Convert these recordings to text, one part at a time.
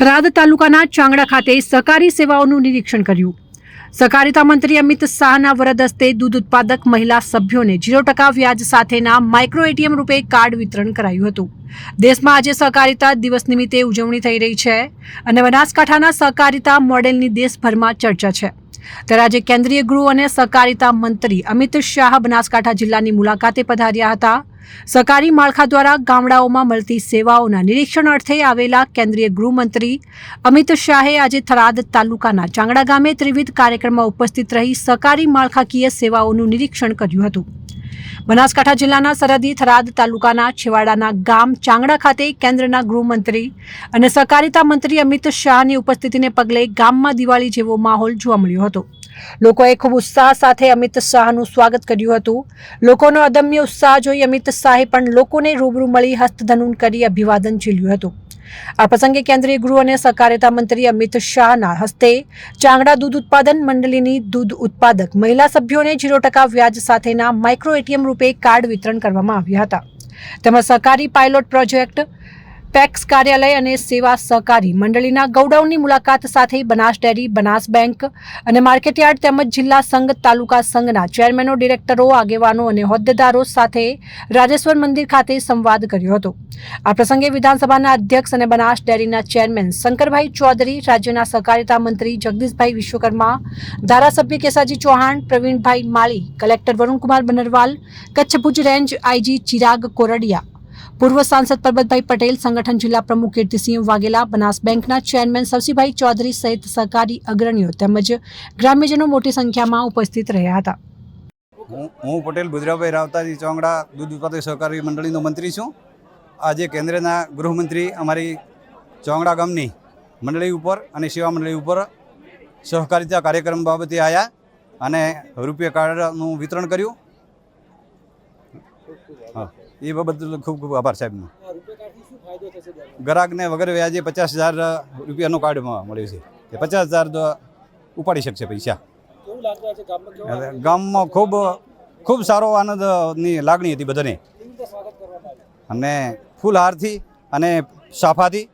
થરાદ તાલુકાના ચાંગડા ખાતે સહકારી સેવાઓનું નિરીક્ષણ કર્યું. સહકારિતા મંત્રી અમિત શાહના વરદ હસ્તે દૂધ ઉત્પાદક મહિલા સભ્યોને ઝીરો ટકા વ્યાજ સાથેના માઇક્રો એટીએમ રૂપે કાર્ડ વિતરણ કરાયું હતું. દેશમાં આજે સહકારિતા દિવસ નિમિત્તે ઉજવણી થઈ રહી છે અને બનાસકાંઠાના સહકારિતા મોડેલની દેશભરમાં ચર્ચા છે. ત્યારે આજે કેન્દ્રીય ગૃહ અને સહકારિતા મંત્રી અમિત શાહ બનાસકાંઠા જિલ્લાની મુલાકાતે પધાર્યા હતા. સહકારી માળખા દ્વારા ગામડાઓમાં મળતી સેવાઓના નિરીક્ષણ અર્થે આવેલા કેન્દ્રીય ગૃહમંત્રી અમિત શાહે આજે થરાદ તાલુકાના ચાંગડા ગામે ત્રિવિધ કાર્યક્રમમાં ઉપસ્થિત રહી સહકારી માળખાકીય સેવાઓનું નિરીક્ષણ કર્યું હતું. બનાસકાંઠા જિલ્લાના સરહદી થરાદ તાલુકાના છેવાડાના ગામ ચાંગડા ખાતે કેન્દ્રના ગૃહમંત્રી અને સહકારિતા મંત્રી અમિત શાહની ઉપસ્થિતિને પગલે ગામમાં દિવાળી જેવો માહોલ જોવા મળ્યો હતો. લોકોએ ખૂબ ઉત્સાહ સાથે અમિત શાહનું સ્વાગત કર્યું હતું. લોકોનો અદમ્ય ઉત્સાહ જોઈ અમિત શાહે પણ લોકોને રૂબરૂ મળી હસ્તધનુન કરી અભિવાદન ઝીલ્યું હતું. આ પ્રસંગે કેન્દ્રીય ગૃહ અને સહકારિતા મંત્રી અમિત શાહના હસ્તે ચાંગડા દૂધ ઉત્પાદન મંડળીની દૂધ ઉત્પાદક મહિલા સભ્યોને ઝીરો ટકા વ્યાજ સાથેના માઇક્રો એટીએમ રૂપે કાર્ડ વિતરણ કરવામાં આવ્યા હતા. તેમજ સહકારી પાયલોટ પ્રોજેક્ટ પેક્સ કાર્યાલય અને સેવા સહકારી મંડળીના ગૌડાઉનની મુલાકાત સાથે બનાસ ડેરી, બનાસ બેંક અને માર્કેટયાર્ડ તેમજ જિલ્લા સંઘ, તાલુકા સંઘના ચેરમેનો, ડિરેક્ટરો, આગેવાનો અને હોદ્દેદારો સાથે રાજેશ્વર મંદિર ખાતે સંવાદ કર્યો હતો. આ પ્રસંગે વિધાનસભાના અધ્યક્ષ અને બનાસ ડેરીના ચેરમેન શંકરભાઈ ચૌધરી, રાજ્યના સહકારિતા મંત્રી જગદીશભાઈ વિશ્વકર્મા, ધારાસભ્ય Kesaji Chauhan, Pravinbhai Mali, collector Varunkumar Baranwal, Kutch Bhuj range IG Chirag Kordiya પૂર્વ સાંસદ પરબતભાઈ પટેલ, સંગઠન જિલ્લા પ્રમુખ કીર્તિસિંહ વાઘેલા, બનાસ બેંકના ચેરમેન સવસીભાઈ ચૌધરી સહિત સહકારી અગ્રણીઓ તેમજ ગ્રામ્યજનો મોટી સંખ્યામાં ઉપસ્થિત રહ્યા હતા. હું પટેલ ભુજરાભાઈ રાવતાજી ચોંગડા, દૂધ ઉત્પાદક સહકારી મંડળીનો મંત્રી છું. આજે કેન્દ્રના ગૃહમંત્રી અમારી ચોંગડા ગામની મંડળી ઉપર અને સેવા મંડળી ઉપર સહકારિતા કાર્યક્રમ બાબતે આવ્યા અને રૂપિયા કાર્ડનું વિતરણ કર્યું. એ બાબત ખૂબ ખૂબ આભાર સાહેબનો. ગ્રાહકને વગર વ્યાજે પચાસ હજાર રૂપિયાનું કાર્ડ મળ્યું છે. એ પચાસ હજાર ઉપાડી શકશે પૈસા. કેવું લાગતું છે ગામમાં? કેવું એટલે ગામમાં ખૂબ ખૂબ સારો આનંદની લાગણી હતી બધાને. અને ફૂલ હારથી અને ફૂલહારથી અને સાફાથી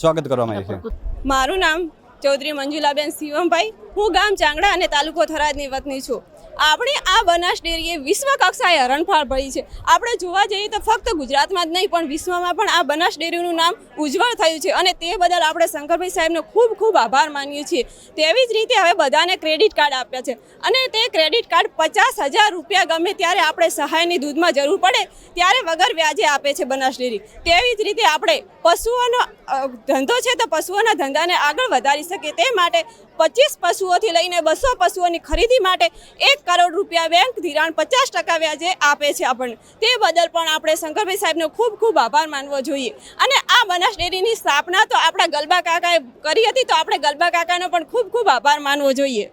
સ્વાગત કરવામાં આવ્યું છે. મારું નામ ચૌધરી મંજુલાબેન શિવમભાઈ. હું ગામ ચાંગડા અને તાલુકો થરાદની વતની છું. આપણે આ બનાસ ડેરીએ વિશ્વ કક્ષાએ હરણફાળ ભરી છે. આપણે જોવા જઈએ તો ફક્ત ગુજરાતમાં જ નહીં, પણ વિશ્વમાં પણ આ બનાસ ડેરીનું નામ ઉજ્જવળ થયું છે અને તે બદલ આપણે શંકરભાઈ સાહેબનો ખૂબ ખૂબ આભાર માનીએ છીએ. તેવી જ રીતે હવે બધાને ક્રેડિટ કાર્ડ આપ્યા છે અને તે ક્રેડિટ કાર્ડ પચાસ હજાર રૂપિયા ગમે ત્યારે આપણે સહાયની દૂધમાં જરૂર પડે ત્યારે વગર વ્યાજે આપે છે બનાસ ડેરી. તેવી જ રીતે આપણે પશુઓનો ધંધો છે તો પશુઓના ધંધાને આગળ વધારી શકીએ તે માટે પચીસ પશુઓથી લઈને બસો પશુઓની ખરીદી માટે એક કરોડ રૂપિયા બેંક ધિરાણ પચાસ ટકા વ્યાજે આપે છે આપણને તે બદલ પણ આપણે શંકરભાઈ સાહેબનો ખૂબ ખૂબ આભાર માનવો જોઈએ અને આ બનાસ ડેરીની સ્થાપના તો આપણા ગલબા કાકાએ કરી હતી, તો આપણે ગલબા કાકાનો પણ ખૂબ ખૂબ આભાર માનવો જોઈએ.